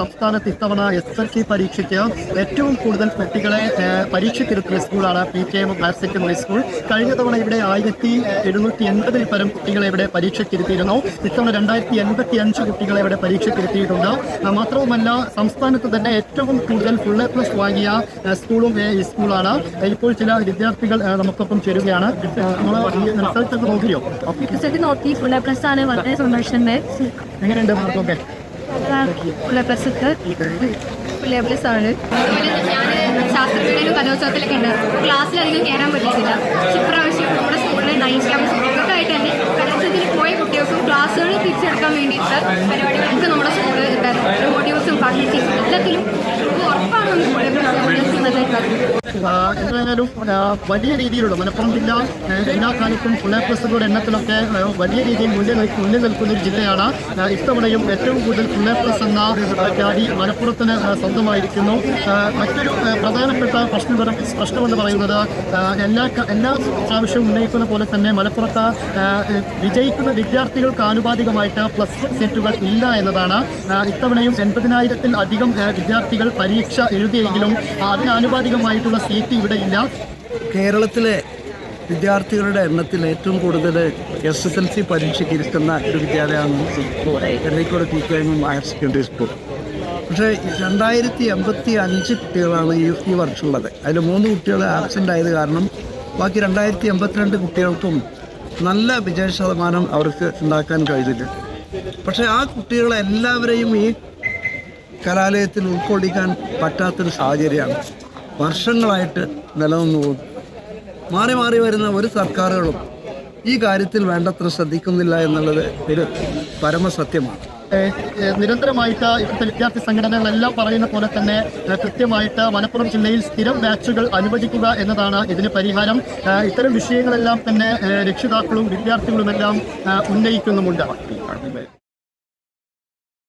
സംസ്ഥാനത്ത് ഇത്തവണ S L C പരീക്ഷയ്ക്ക് ഏറ്റവും കൂടുതൽ കുട്ടികളെ പരീക്ഷയ്ക്കെടുക്കുന്ന സ്കൂളാണ് P K M higher secondary school. കഴിഞ്ഞ തവണ ഇവിടെ ആയിരത്തി എഴുന്നൂറ്റി എൺപതിൽ പരം കുട്ടികളെ ഇവിടെ പരീക്ഷയ്ക്കിരുത്തിയിരുന്നു ഇത്തവണ രണ്ടായിരത്തി എൺപത്തി അഞ്ച് കുട്ടികളെ ഇവിടെ പരീക്ഷയ്ക്കിരുത്തിയിട്ടുണ്ട് മാത്രവുമല്ല സംസ്ഥാനത്ത് തന്നെ ഏറ്റവും കൂടുതൽ ഫുൾ എ പ്ലസ് വാങ്ങിയ സ്കൂളും ഈ സ്കൂളാണ്. ഇപ്പോൾ ചില വിദ്യാർത്ഥികൾ നമുക്കൊപ്പം ചേരുകയാണ്. നമ്മൾ നോക്കിയോ? റിസൾട്ട് നോക്കി. ഫുൾ എ പ്ലസ് ആണ്. വളരെ സന്തോഷമുണ്ട് എങ്ങനെയുണ്ട്? മാർക്കൊക്കെ ഫുൾ എ പ്ലസ് ആണ് ഞാൻ ശാസ്ത്രമേളയിലും കലോത്സവത്തിലൊക്കെ ഉണ്ട്. ക്ലാസ്സിലധികം കയറാൻ പറ്റിയിട്ടില്ല. പക്ഷെ ഇപ്രാവശ്യം നമ്മുടെ സ്കൂളിൽ ക്ലാസ് ഒക്കെ ആയിട്ട് തന്നെ കലോത്സവത്തിൽ പോയ കുട്ടികൾക്കും ക്ലാസ്സുകൾ തിരിച്ചെടുക്കാൻ വേണ്ടിയിട്ട് പരിപാടികളൊക്കെ നമ്മുടെ സ്കൂളിൽ ഉണ്ടായിരുന്നു. മോട്ടിവ്സും ഫാക്കൽറ്റീസും എല്ലാത്തിലും ഉറപ്പാണ് പ്ലസ് നല്ലതായിട്ടുള്ളത് ആ, എന്തായാലും വലിയ രീതിയിലുള്ള മലപ്പുറം ജില്ല എല്ലാ കാലത്തും പ്ലസുകളുടെ എണ്ണത്തിലൊക്കെ വലിയ രീതിയിൽ മുന്നിൽ നിൽ- മുന്നിൽ നിൽക്കുന്ന ഒരു ജില്ലയാണ്. ഇത്തവണയും ഏറ്റവും കൂടുതൽ പ്ലസ് എന്ന ജാതി മലപ്പുറത്തിന് സ്വന്തമായിരിക്കുന്നു. മറ്റൊരു പ്രധാനപ്പെട്ട പ്രശ്നം പ്രശ്നമെന്ന് പറയുന്നത് എല്ലാ എല്ലാ പ്രാവശ്യവും ഉന്നയിക്കുന്ന പോലെ തന്നെ മലപ്പുറത്ത് വിജയിക്കുന്ന വിദ്യാർത്ഥികൾക്ക് ആനുപാതികമായിട്ട് പ്ലസ് സീറ്റുകൾ ഇല്ല എന്നതാണ്. ഇത്തവണയും എൺപതിനായിരത്തിൽ അധികം വിദ്യാർത്ഥികൾ പരീക്ഷ എഴുതിയെങ്കിലും അതിനാനുപാതികമായിട്ടുള്ള സീറ്റ് ഇവിടെ ഇല്ല. കേരളത്തിലെ വിദ്യാർത്ഥികളുടെ എണ്ണത്തിൽ ഏറ്റവും കൂടുതൽ എസ് എസ് എൽ സി പരീക്ഷയ്ക്ക് ഇരിക്കുന്ന ഒരു വിദ്യാലയമാണ് Ernakulam T K M higher secondary school. പക്ഷേ രണ്ടായിരത്തി എൺപത്തി അഞ്ച് കുട്ടികളാണ് ഈ ഈ വർഷമുള്ളത്. അതിൽ മൂന്ന് കുട്ടികൾ ആബ്സെന്റ് ആയത് കാരണം ബാക്കി രണ്ടായിരത്തി എൺപത്തിരണ്ട് കുട്ടികൾക്കും നല്ല വിജയ ശതമാനം അവർക്ക് ഉണ്ടാക്കാൻ കഴിഞ്ഞില്ല. പക്ഷേ ആ കുട്ടികളെല്ലാവരെയും ഈ കലാലയത്തിൽ ഉൾക്കൊള്ളിക്കാൻ പറ്റാത്തൊരു സാഹചര്യമാണ്. വർഷങ്ങളായിട്ട് നിലനിന്നു പോകുന്നു. മാറി മാറി വരുന്ന ഒരു സർക്കാരുകളും ഈ കാര്യത്തിൽ വേണ്ടത്ര ശ്രദ്ധിക്കുന്നില്ല എന്നുള്ളത് ഒരു പരമസത്യമാണ്. നിരന്തരമായിട്ട് ഇവിടുത്തെ വിദ്യാർത്ഥി സംഘടനകളെല്ലാം പറയുന്ന പോലെ തന്നെ കൃത്യമായിട്ട് മലപ്പുറം ജില്ലയിൽ സ്ഥിരം ബാച്ചുകൾ അനുവദിക്കുക എന്നതാണ് ഇതിന് പരിഹാരം. ഇത്തരം വിഷയങ്ങളെല്ലാം തന്നെ രക്ഷിതാക്കളും വിദ്യാർത്ഥികളുമെല്ലാം ഉന്നയിക്കുന്നുമുണ്ട്.